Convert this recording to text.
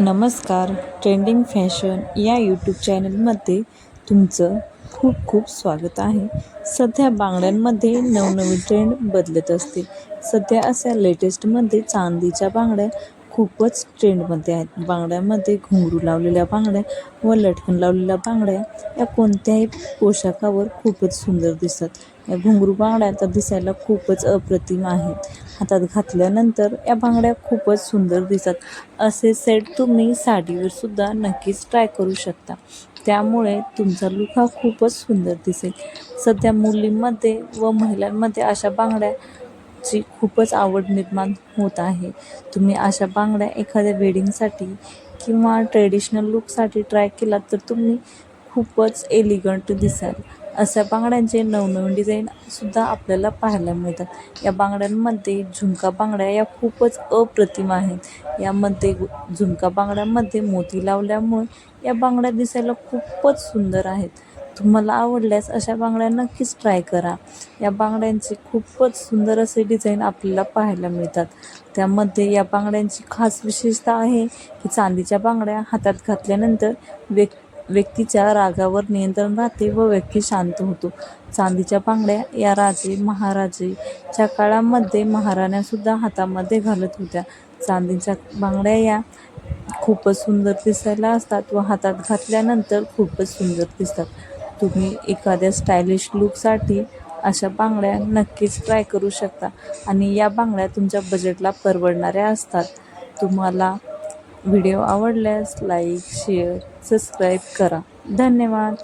नमस्कार trending fashion या YouTube चॅनलमध्ये तुमचं खूप खूप स्वागत आहे. सध्या बांगड्यांमध्ये नवनवीन ट्रेंड बदलत असते सध्या अशा लेटेस्टमध्ये चांदीच्या बांगड्या खूपच ट्रेंडमध्ये आहेत. बांगड्यामध्ये घुंगरू लावलेल्या बांगड्या व लटकन लावलेल्या बांगड्या या कोणत्याही पोशाखावर खूपच सुंदर दिसतात. या घुंगरू बांगड्या तर दिसायला खूपच अप्रतिम आहेत. हातात घातल्यानंतर या बांगड्या खूपच सुंदर दिसतात. असे सेट तुम्ही साडीवर सुद्धा नक्कीच ट्राय करू शकता. त्यामुळे तुमचा लुक हा खूपच सुंदर दिसेल. सध्या मुलींमध्ये व महिलांमध्ये अशा बांगड्या ची खूपच आवड निर्माण होत आहे. तुम्ही अशा बांगड्या एखाद्या वेडिंगसाठी किंवा ट्रेडिशनल लुकसाठी ट्राय केलात तर तुम्ही खूपच एलिगंट दिसाल. अशा बांगड्यांचे नवनवीन डिझाईनसुद्धा आपल्याला पाहायला मिळतात. या बांगड्यांमध्ये झुमका बांगड्या या खूपच अप्रतिम आहेत. यामध्ये झुमका बांगड्यामध्ये मोती लावल्यामुळे या बांगड्या दिसायला खूपच सुंदर आहेत. तुम्हाला आवडल्यास अशा बांगड्या नक्कीच ट्राय करा. या बांगड्यांचे खूपच सुंदर असे डिझाईन आपल्याला पाहायला मिळतात. त्यामध्ये या बांगड्यांची खास विशेषता आहे की चांदीच्या बांगड्या हातात घातल्यानंतर व्यक् व्यक्तीच्या रागावर नियंत्रण राहते व व्यक्ती शांत होतो. चांदीच्या बांगड्या या राजे महाराजेच्या काळामध्ये महाराण्यासुद्धा हातामध्ये घालत होत्या. चांदीच्या बांगड्या या खूपच सुंदर दिसायला असतात व हातात घातल्यानंतर खूपच सुंदर दिसतात. तुम्ही एखाद्या स्टायलिश लुकसाठी अशा बांगड्या नक्कीच ट्राय करू शकता. आणि या बांगड्या तुमच्या बजेटला परवडणाऱ्या असतात. तुम्हाला व्हिडिओ आवडल्यास लाईक शेअर सबस्क्राईब करा. धन्यवाद.